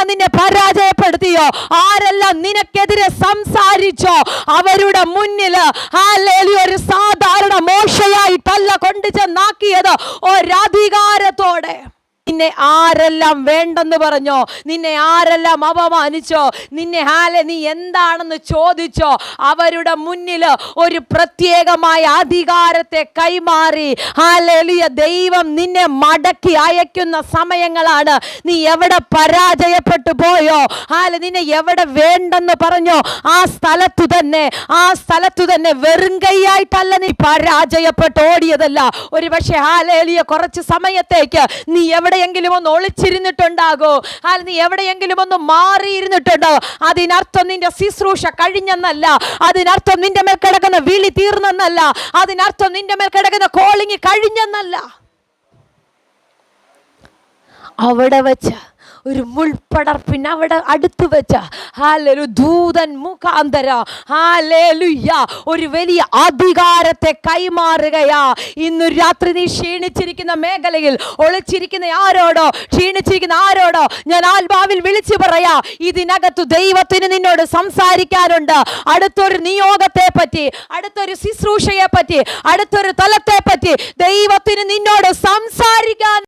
ആരെല്ലാം നിന്നെ പരാജയപ്പെടുത്തിയോ? ആരെല്ലാം നിനക്കെതിരെ സംസാരിച്ചോ? അവരുടെ മുന്നിൽ ഒരു സാധാരണ മോശയായിട്ടല്ല കൊണ്ടു ചെന്നാക്കിയത് ഒരധികാരത്തോടെ. നിന്നെ ആരെല്ലാം വേണ്ടെന്ന് പറഞ്ഞോ? നിന്നെ ആരെല്ലാം അപമാനിച്ചോ? നിന്നെ ഹാലെ നീ എന്താണെന്ന് ചോദിച്ചോ? അവരുടെ മുന്നിൽ ഒരു പ്രത്യേകമായ അധികാരത്തെ കൈമാറി. ഹാലെലിയ ദൈവം നിന്നെ മടക്കി അയക്കുന്ന സമയങ്ങളാണ്. നീ എവിടെ പരാജയപ്പെട്ടു പോയോ? ഹാല നിന്നെ എവിടെ വേണ്ടെന്ന് പറഞ്ഞോ? ആ സ്ഥലത്തു തന്നെ ആ സ്ഥലത്തു തന്നെ വെറും കൈയായിട്ടല്ല നീ പരാജയപ്പെട്ട് ഓടിയതല്ല. ഒരു പക്ഷേ ഹാലേലിയ കുറച്ച് സമയത്തേക്ക് നീ എവിടെയെങ്കിലും ഒന്ന് ഒളിച്ചിരുന്നിട്ടുണ്ടാകോ. അല്ലെങ്കിൽ നീ എവിടെയെങ്കിലും ഒന്ന് മാറിയിരുന്നിട്ടുണ്ടോ? അതിനർത്ഥം നിന്റെ ശുശ്രൂഷ കഴിഞ്ഞെന്നല്ല. അതിനർത്ഥം നിന്റെ മേൽ കിടക്കുന്ന വിളി തീർന്നെന്നല്ല. അതിനർത്ഥം നിന്റെ മേൽ കിടക്കുന്ന കോളിങ് കഴിഞ്ഞെന്നല്ല. അവിടെ വെച്ച് ഒരു മുൾപ്പടർപ്പിന് അവിടെ അടുത്ത് വെച്ച. ഹാലൊരു ദൂതൻ മുഖാന്തര. ഹാലേലുയ്യ ഒരു വലിയ അധികാരത്തെ കൈമാറുകയാ. ഇന്ന് രാത്രി നീ ക്ഷീണിച്ചിരിക്കുന്ന മേഖലയിൽ ഒളിച്ചിരിക്കുന്ന ആരോടോ ക്ഷീണിച്ചിരിക്കുന്ന ആരോടോ ഞാൻ ആത്മാവിൽ വിളിച്ചു പറയാ ഇതിനകത്ത് ദൈവത്തിന് നിന്നോട് സംസാരിക്കാനുണ്ട്. അടുത്തൊരു നിയോഗത്തെ പറ്റി അടുത്തൊരു ശുശ്രൂഷയെ പറ്റി അടുത്തൊരു തലത്തെ പറ്റി ദൈവത്തിന് നിന്നോട് സംസാരിക്കാൻ